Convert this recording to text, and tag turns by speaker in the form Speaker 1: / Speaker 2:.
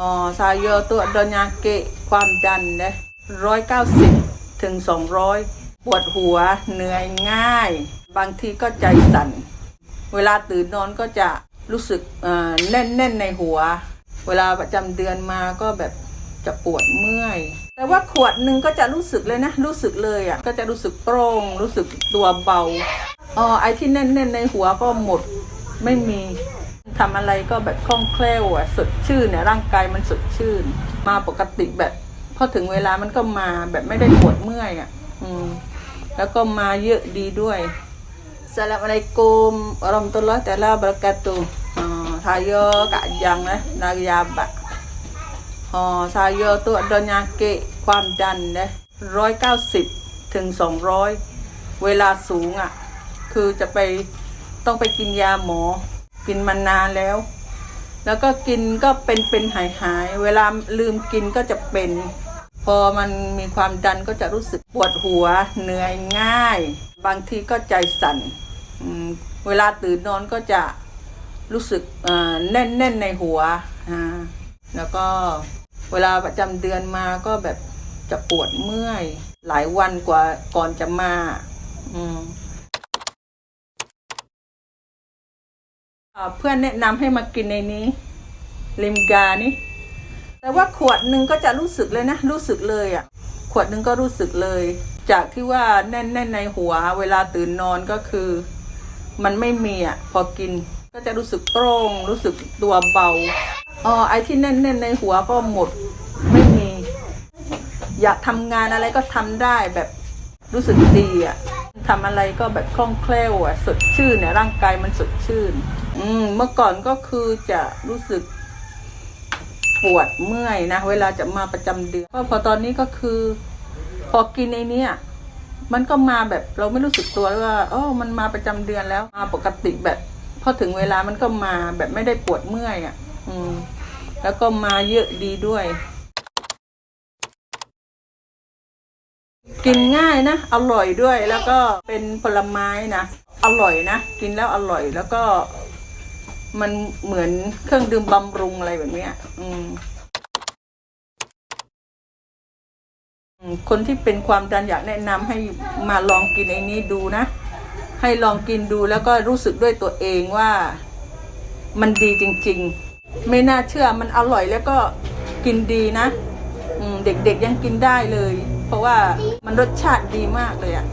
Speaker 1: อ๋อสายโยตัวโดนยาเกะความดันนะร้อยเก้าสิบถึงสองร้อยปวดหัวเหนื่อยง่าย บางทีก็ใจสั่น เวลาตื่นนอนก็จะรู้สึกอ่อแน่นแน่นในหัว เวลาประจำเดือนมาก็แบบจะปวดเมื่อย แต่ว่าขวดหนึ่งก็จะรู้สึกเลยนะ รู้สึกเลยอะ ก็จะรู้สึกโปร่ง รู้สึกตัวเบา อ๋อ ไอ้ที่แน่นแน่นๆในหัวก็หมด ไม่มี ทำอะไรก็แบบคล่องแคล่วอะสดชื่นเนี่ยร่างกายมันสดชื่น มาปกติแบบพอถึงเวลามันก็มาแบบไม่ได้ปวดเมื่อยอะ อืม แล้วก็มาเยอะดีด้วย Assalamualaikum warahmatullahi taala wabarakatuh. Uh, saya Kak Jang eh dari Abak. Uh, saya tu ada nyakit ความดันนะร้อยเก้าสิบถึงสองร้อยเวลาสูงอะ คือจะไปต้องไปกินยาหมอ กินมานานแล้ว แล้วก็กินก็เป็นเป็นหายหายๆเวลาลืมกินก็จะเป็น พอมันมีความดันก็จะรู้สึกปวดหัว เหนื่อยง่าย บางทีก็ใจสั่น เวลาตื่นนอนก็จะรู้สึกแน่นแน่นๆในหัว แล้วก็เวลาประจำเดือนมาก็แบบจะปวดเมื่อย หลายวันกว่าก่อนจะมา อืม เพื่อนแนะนำให้มากินในนี้ลิมกานี่ แต่ว่าขวดหนึ่งก็จะรู้สึกเลยนะ รู้สึกเลยอะ่ะ ขวดหนึ่งก็รู้สึกเลย จากที่ว่าแน่นแน่นๆในหัว เวลาตื่นนอนก็คือ มันไม่มีอะ่ะ พอกินก็จะรู้สึกโปร่งรู้สึกตัวเบาอ๋อไอ้ที่แน่นแน่นๆในหัวก็หมดไม่มี อยากทำงานอะไรก็ทำได้แบบรู้สึกดีอะ่ะทำอะไรก็แบบคล่องแคล่วอะ่ะสดชื่นเนี่ยร่างกายมันสดชื่น อืม เมื่อก่อนก็คือจะรู้สึกปวดเมื่อยนะ เวลาจะมาประจำเดือนก็พอตอนนี้ก็คือ พอกินไอ้เนี้มันก็มาแบบเราไม่รู้สึกตัวว่าโอ๋อมันมาประจำเดือนแล้ว มาปกติแบบพอถึงเวลามันก็มาแบบไม่ได้ปวดเมื่อยอะ อืม แล้วก็มาเยอะดีด้วย กินง่ายนะ อร่อยด้วยแล้วก็เป็นผลไม้นะ อร่อยนะ กินแล้วอร่อยแล้วก็ มันเหมือนเครื่องดื่มบำรุงอะไรแบบเนี้ย อืม คนที่เป็นความดันอยากแนะนำให้มาลองกินไอ้นี้ดูนะ ให้ลองกินดูแล้วก็รู้สึกด้วยตัวเองว่ามันดีจริง ๆ ไม่น่าเชื่อมันอร่อยแล้วก็กินดีนะเด็กๆยังกินได้เลย เพราะว่ามันรสชาติดีมากเลยอะ